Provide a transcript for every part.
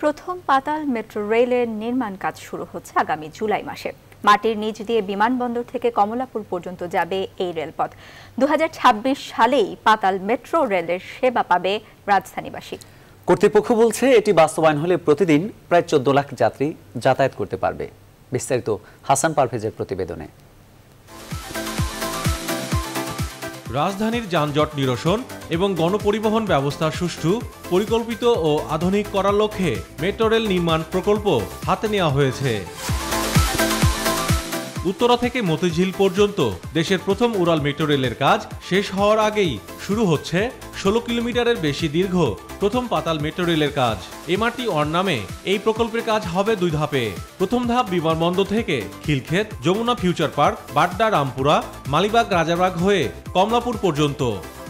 প্রথম পাতাল মেট্রো রেলের নির্মাণ কাজ শুরু হচ্ছে আগামী জুলাই মাসে। মাটির নিচ দিয়ে বিমানবন্দর থেকে কমলাপুর পর্যন্ত যাবে এই রেলপথ। দু সালেই পাতাল মেট্রো রেলের সেবা পাবে রাজধানীবাসী। কর্তৃপক্ষ বলছে এটি বাস্তবায়ন হলে প্রতিদিন প্রায় চোদ্দ লাখ যাত্রী যাতায়াত করতে পারবে। বিস্তারিত হাসান পারভেজের প্রতিবেদনে। রাজধানীর যানজট নিরসন এবং গণপরিবহন ব্যবস্থা সুষ্ঠু, পরিকল্পিত ও আধুনিক করার লক্ষ্যে মেট্রো রেল নির্মাণ প্রকল্প হাতে নেওয়া হয়েছে। উত্তরা থেকে মতিঝিল পর্যন্ত দেশের প্রথম উড়াল মেট্রো রেলের কাজ শেষ হওয়ার আগেই শুরু হচ্ছে ষোলো কিলোমিটারের বেশি দীর্ঘ প্রথম পাতাল মেট্রো রেলের কাজ। এমআরটি অন নামে এই প্রকল্পের কাজ হবে দুই ধাপে। প্রথম ধাপ বিমানবন্দর থেকে খিলক্ষেত, যমুনা ফিউচার পার্ক, বাড্ডা, রামপুরা, মালিবাগ, রাজাবাগ হয়ে কমলাপুর পর্যন্ত।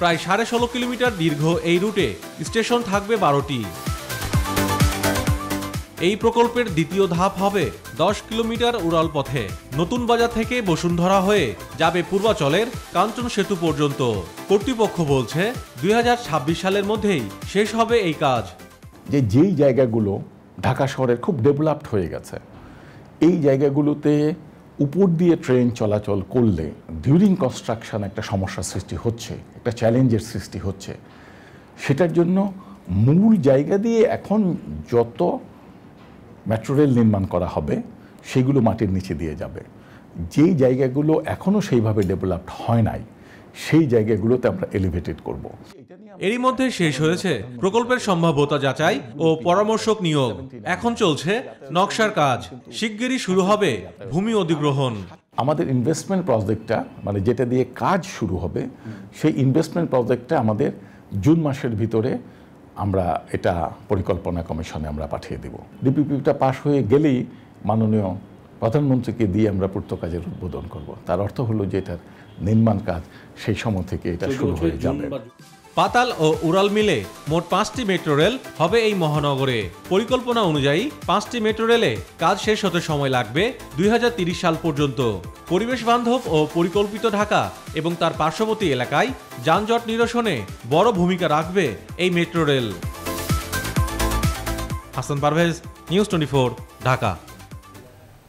প্রায় সাড়ে ষোলো কিলোমিটার দীর্ঘ এই রুটে স্টেশন থাকবে বারোটি। এই প্রকল্পের দ্বিতীয় ধাপ হবে দশ কিলোমিটার উড়াল পথে। নতুন বাজার থেকে বসুন্ধরা হয়ে যাবে পূর্বাচলের কাঞ্চন সেতু পর্যন্ত। কর্তৃপক্ষ বলছে, দুই হাজার ছাব্বিশ সালের মধ্যেই শেষ হবে এই কাজ। যে যেই জায়গাগুলো ঢাকা শহরের খুব ডেভেলপড হয়ে গেছে, এই জায়গাগুলোতে উপর দিয়ে ট্রেন চলাচল করলে ডিউরিং কনস্ট্রাকশন একটা সমস্যার সৃষ্টি হচ্ছে, একটা চ্যালেঞ্জের সৃষ্টি হচ্ছে। সেটার জন্য মূল জায়গা দিয়ে এখন যত মেট্রো রেল নির্মাণ করা হবে সেগুলো মাটির নিচে দিয়ে যাবে। যেই জায়গাগুলো এখনও সেইভাবে ডেভেলপড হয় নাই সেই জায়গাগুলোতে আমরা এলিভেটেড করব। এরই মধ্যে শেষ হয়েছে প্রকল্পের সম্ভাব্যতা যাচাই ও পরামর্শক নিয়োগ। এখন চলছে নকশার কাজ। শিগগিরই শুরু হবে ভূমি অধিগ্রহণ। আমাদের ইনভেস্টমেন্ট প্রজেক্টটা মানে যেটা দিয়ে কাজ শুরু হবে সেই ইনভেস্টমেন্ট প্রজেক্টটা আমাদের জুন মাসের ভিতরে আমরা এটা পরিকল্পনা কমিশনে আমরা পাঠিয়ে দেব। ডিপিপিটা পাশ হয়ে গেলেই মাননীয় প্রধানমন্ত্রীকে দিয়ে আমরা পূর্ত কাজের উদ্বোধন করব। তার অর্থ হলো যে এটার নির্মাণ কাজ সেই সময় থেকে এটা শুরু হয়ে যাবে। পাতাল ও উড়াল মিলে মোট পাঁচটি মেট্রো রেল হবে এই মহানগরে। পরিকল্পনা অনুযায়ী পাঁচটি মেট্রো রেলে কাজ শেষ হতে সময় লাগবে দুই সাল পর্যন্ত। পরিবেশ বান্ধব ও পরিকল্পিত ঢাকা এবং তার পার্শ্ববর্তী এলাকায় যানজট নিরসনে বড় ভূমিকা রাখবে এই metro rail. Hasan Parvez, news twenty Dhaka.